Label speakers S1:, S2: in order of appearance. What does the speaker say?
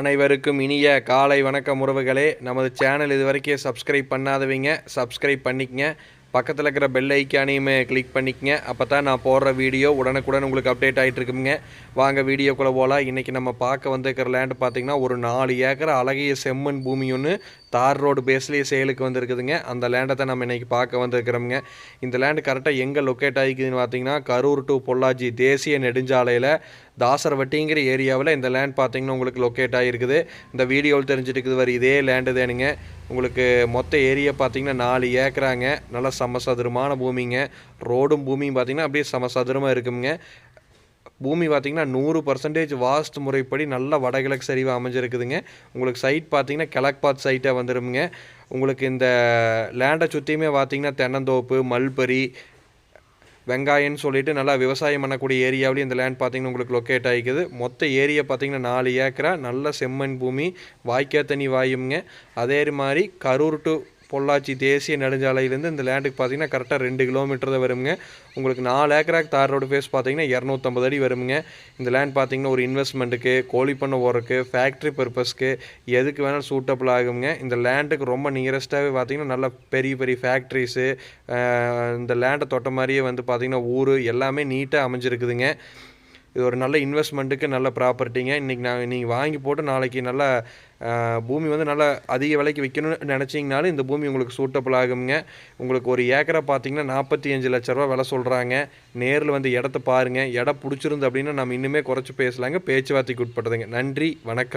S1: அனைவருக்கும் இனிய காலை வணக்கம் உறவுகளே. நமது சேனல் இது வரைக்கும் சப்ஸ்கிரைப் பண்ணாதவங்க சப்ஸ்கிரைப் பண்ணிக்கங்க. பக்கத்தில் இருக்கிற பெல் ஐக்கானையுமே கிளிக் பண்ணிக்கங்க. அப்போ தான் நான் போடுற வீடியோ உடனுக்குடன் உங்களுக்கு அப்டேட் ஆகிட்டு இருக்குங்க வாங்க வீடியோக்குள்ளே போகலாம் இன்றைக்கி நம்ம பார்க்க வந்துருக்கிற லேண்டு பார்த்திங்கன்னா ஒரு நாலு ஏக்கர் அழகிய செம்மண் பூமி ஒன்று தார் ரோடு பேஸ்லேயே சேலுக்கு வந்துருக்குதுங்க. அந்த லேண்டை தான் நம்ம இன்றைக்கி பார்க்க வந்திருக்கிறோமுங்க. இந்த லேண்டு கரெக்டாக எங்கே லொக்கேட் ஆகிக்குதுன்னு பார்த்தீங்கன்னா கரூர் டு பொள்ளாச்சி தேசிய நெடுஞ்சாலையில் தாசரவட்டிங்கிற ஏரியாவில் இந்த லேண்ட் பார்த்தீங்கன்னா உங்களுக்கு லொக்கேட் ஆகிருக்குது. இந்த வீடியோவில் தெரிஞ்சுட்டு இருக்குது வர இதே லேண்டு தானுங்க. உங்களுக்கு மொத்த ஏரியா பார்த்தீங்கன்னா நாலு ஏக்கராங்க. நல்லா சமசதுரமான பூமிங்க. ரோடும் பூமியும் பார்த்தீங்கன்னா அப்படியே சமசதுரமாக இருக்குங்க. பூமி பார்த்திங்கன்னா நூறு பர்சன்டேஜ் வாஸ்து முறைப்படி நல்ல வடகிழக்கு சரிவாக அமைஞ்சிருக்குதுங்க. உங்களுக்கு சைட் பார்த்தீங்கன்னா கிழக்கு சைட்டாக வந்துடுங்க உங்களுக்கு இந்த லேண்டை சுற்றியுமே பார்த்தீங்கன்னா தென்னந்தோப்பு மல்பரி வெங்காயம்னு சொல்லிட்டு நல்லா விவசாயம் பண்ணக்கூடிய ஏரியாவிலையும் இந்த லேண்ட் பார்த்தீங்கன்னா உங்களுக்கு லொக்கேட் ஆகிக்குது. மொத்த ஏரியா பார்த்திங்கன்னா நாலு ஏக்கரா. நல்ல செம்மண் பூமி வாய்க்கா தண்ணி வாயுங்க அதே மாதிரி கரூர் டு பொள்ளாச்சி தேசிய நெடுஞ்சாலையிலேருந்து இந்த லேண்டுக்கு பார்த்தீங்கன்னா கரெக்டாக ரெண்டு கிலோமீட்டர் தான் வருங்க. உங்களுக்கு நாலு ஏக்கராக்கு தார் ரோடு ஃபேஸ் பார்த்தீங்கன்னா இரநூத்தம்பது அடி வருங்க. இந்த லேண்ட் பார்த்தீங்கன்னா ஒரு இன்வெஸ்ட்மெண்ட்டுக்கு கோழி பண்ண ஓரக்கு ஃபேக்ட்ரி பர்பஸ்க்கு எதுக்கு வேணாலும் சூட்டபிள் ஆகுங்க. இந்த லேண்டுக்கு ரொம்ப நியரஸ்ட்டாகவே பார்த்தீங்கன்னா நல்ல பெரிய பெரிய ஃபேக்ட்ரிஸு இந்த லேண்டை தொட்ட மாதிரியே வந்து பார்த்திங்கன்னா ஊர் எல்லாமே நீட்டாக அமைஞ்சிருக்குதுங்க. இது ஒரு நல்ல இன்வெஸ்ட்மெண்ட்டுக்கு நல்ல ப்ராப்பர்ட்டிங்க இன்றைக்கி நான் நீங்கள் வாங்கி போட்டு நாளைக்கு நல்லா பூமி வந்து நல்லா அதிக விலைக்கு விற்கணும்னு நினச்சிங்கனாலும் இந்த பூமி உங்களுக்கு சூட்டபிள் ஆகுங்க உங்களுக்கு ஒரு ஏக்கரை பார்த்தீங்கன்னா நாற்பத்தி அஞ்சு லட்ச ரூபா விலை சொல்கிறாங்க நேரில் வந்து இடத்த பாருங்கள் இடம் பிடிச்சிருந்து அப்படின்னா நம்ம இன்னுமே குறைச்சி பேசலாங்க. பேச்சுவார்த்தைக்கு உட்படுதுங்க நன்றி வணக்கம்.